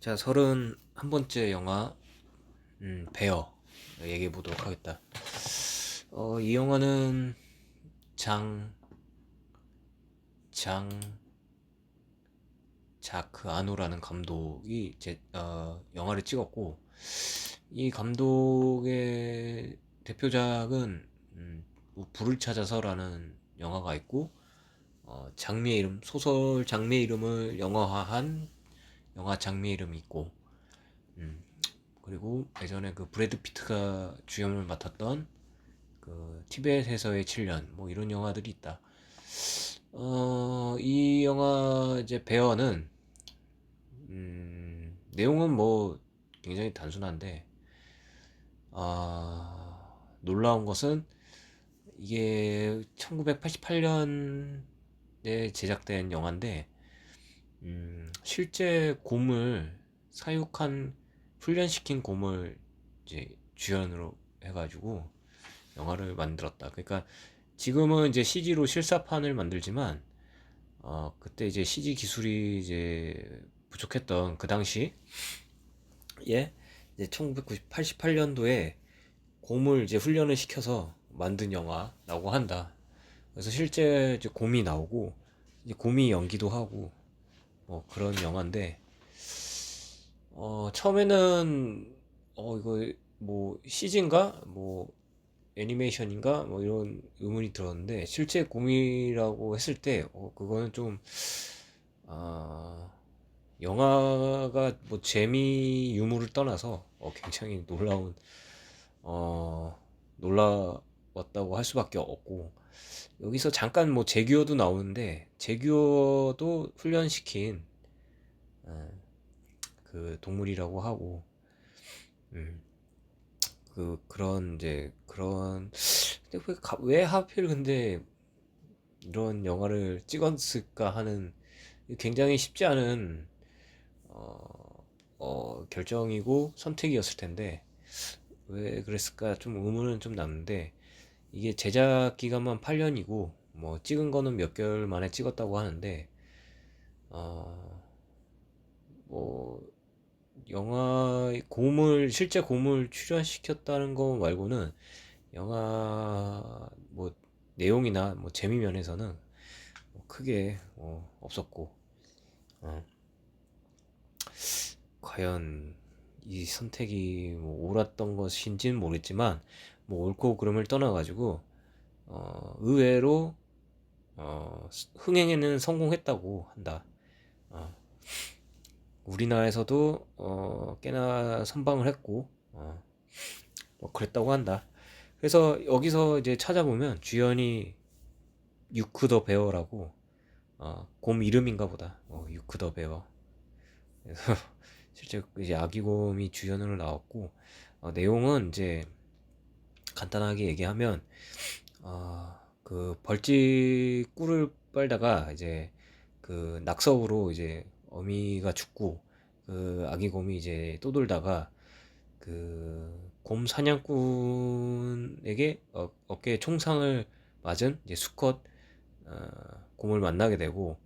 자, 서른 한 번째 영화, 음, 베어 얘기해 보도록 하겠다. 어, 이 영화는 장, 장, 자크 아노라는 감독이 제, 어, 영화를 찍었고, 이 감독의 대표작은 음, 불을 찾아서라는 영화가 있고, 어, 장미의 이름, 소설 장미의 이름을 영화화한 영화 장미의 이름이 있고, 음, 그리고 예전에 그 브래드 피트가 주연을 맡았던 그 티벳에서의 7년, 뭐 이런 영화들이 있다. 어, 이 영화 이제 배어는 음, 내용은 뭐 굉장히 단순한데, 아, 놀라운 것은 이게 1988년에 제작된 영화인데, 음, 실제 곰을 사육한 훈련시킨 곰을 이제 주연으로 해가지고 영화를 만들었다. 그러니까 지금은 이제 CG로 실사판을 만들지만 어, 그때 이제 CG 기술이 이제 부족했던 그 당시 예 이제 1988년도에 곰을 이제 훈련을 시켜서 만든 영화라고 한다. 그래서 실제 이제 곰이 나오고 이제 곰이 연기도 하고 뭐 그런 영화인데 어 처음에는 어 이거 뭐 CG인가? 뭐 애니메이션인가? 뭐 이런 의문이 들었는데 실제 곰이라고 했을 때 어 그거는 좀 아, 영화가 뭐 재미 유무를 떠나서 어 굉장히 놀라운 어 놀라 웠다고 할 수밖에 없고 여기서 잠깐 뭐 제규어도 나오는데 제규어도 훈련시킨 어, 그 동물이라고 하고 음, 그 그런 이제 그런 근데 왜, 가- 왜 하필 근데 이런 영화를 찍었을까 하는 굉장히 쉽지 않은 어, 어, 결정이고 선택이었을 텐데 왜 그랬을까 좀 의문은 좀 남는데 이게 제작 기간만 8년이고 뭐 찍은 거는 몇 개월 만에 찍었다고 하는데 어, 뭐 영화 곰을 실제 곰을 출연시켰다는 거 말고는 영화 뭐 내용이나 뭐 재미 면에서는 뭐 크게 뭐 없었고 어, 과연 이 선택이 뭐 옳았던 것인지는 모르겠지만 뭐 옳고 그름을 떠나가지고 어, 의외로 어, 흥행에는 성공했다고 한다. 어, 우리나라에서도 어, 꽤나 선방을 했고 어, 뭐 그랬다고 한다. 그래서 여기서 이제 찾아보면 주연이 유크 더 베어라고 어, 곰 이름인가 보다. 어, 유크 더 베어. 그래서 실제 이제 아기곰이 주연으로 나왔고 어, 내용은 이제 간단하게 얘기하면 어, 그 벌집 꿀을 빨다가 이제 그 낙석으로 이제 어미가 죽고 그 아기 곰이 이제 떠돌다가 그 곰 사냥꾼에게 어, 어깨에 총상을 맞은 이제 수컷 어, 곰을 만나게 되고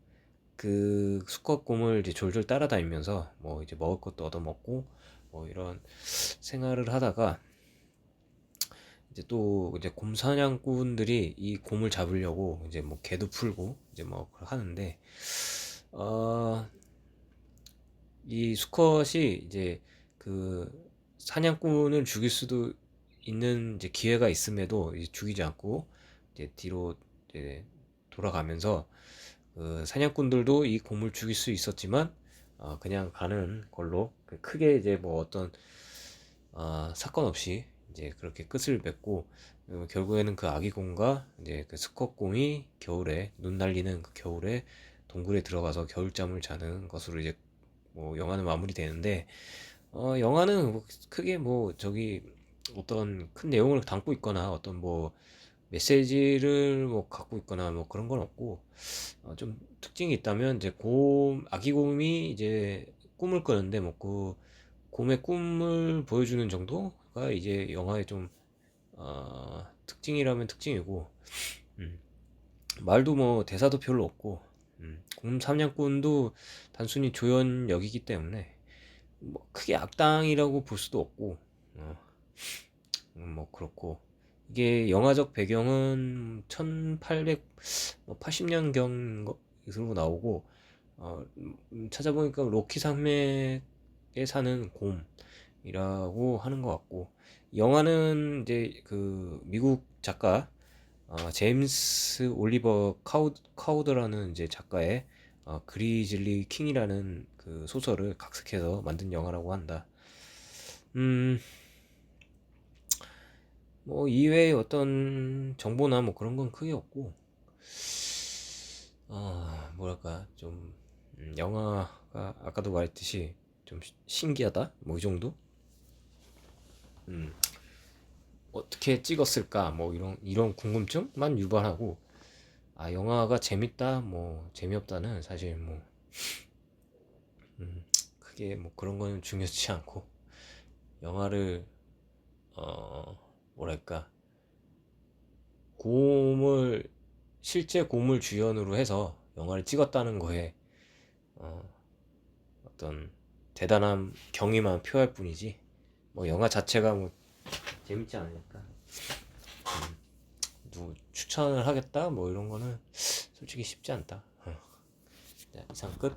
그 수컷 곰을 이제 졸졸 따라다니면서 뭐 이제 먹을 것도 얻어먹고 뭐 이런 생활을 하다가 이제 또 이제 곰 사냥꾼들이 이 곰을 잡으려고 이제 뭐 개도 풀고 이제 뭐 하는데 어, 이 수컷이 이제 그 사냥꾼을 죽일 수도 있는 이제 기회가 있음에도 이제 죽이지 않고 이제 뒤로 이제 돌아가면서 그 사냥꾼들도 이 곰을 죽일 수 있었지만 어, 그냥 가는 걸로 그 크게 이제 뭐 어떤 어, 사건 없이 이제 그렇게 끝을 맺고 어, 결국에는 그 아기곰과 이제 그 수컷곰이 겨울에 눈 날리는 그 겨울에 동굴에 들어가서 겨울잠을 자는 것으로 이제 뭐 영화는 마무리되는데 어 영화는 뭐 크게 뭐 저기 어떤 큰 내용을 담고 있거나 어떤 뭐 메시지를 뭐 갖고 있거나 뭐 그런 건 없고 어, 좀 특징이 있다면 이제 곰 아기 곰이 이제 꿈을 꾸는데 뭐그 곰의 꿈을 보여주는 정도 가 이제 영화의 좀 어, 특징이라면 특징이고 음, 말도 뭐 대사도 별로 없고 음, 곰 사냥꾼도 단순히 조연 역이기 때문에 뭐 크게 악당이라고 볼 수도 없고 어, 음, 뭐 그렇고. 이게 영화적 배경은 1880년경으로 나오고 어, 음, 찾아보니까 로키 산맥에 사는 곰 이라고 하는 것 같고 영화는 이제 그 미국 작가 어, 제임스 올리버 카우, 카우드라는 이제 작가의 어, 그리즐리 킹이라는 그 소설을 각색해서 만든 영화라고 한다. 음, 뭐 이외에 어떤 정보나 뭐 그런 건 크게 없고, 아, 뭐랄까 좀 음, 영화가 아까도 말했듯이 좀 시- 신기하다. 뭐 이 정도? 음, 어떻게 찍었을까? 뭐 이런 이런 궁금증만 유발하고, 아, 영화가 재밌다, 뭐 재미없다는 사실 뭐 음, 크게 뭐 그런 거는 중요치 않고 영화를 어 뭐랄까 곰을 실제 곰을 주연으로 해서 영화를 찍었다는 거에 어, 어떤 대단한 경의만 표할 뿐이지 뭐 영화 자체가 뭐 재밌지 않으니까 음, 누구 추천을 하겠다 뭐 이런 거는 솔직히 쉽지 않다. 어. 자, 이상 끝.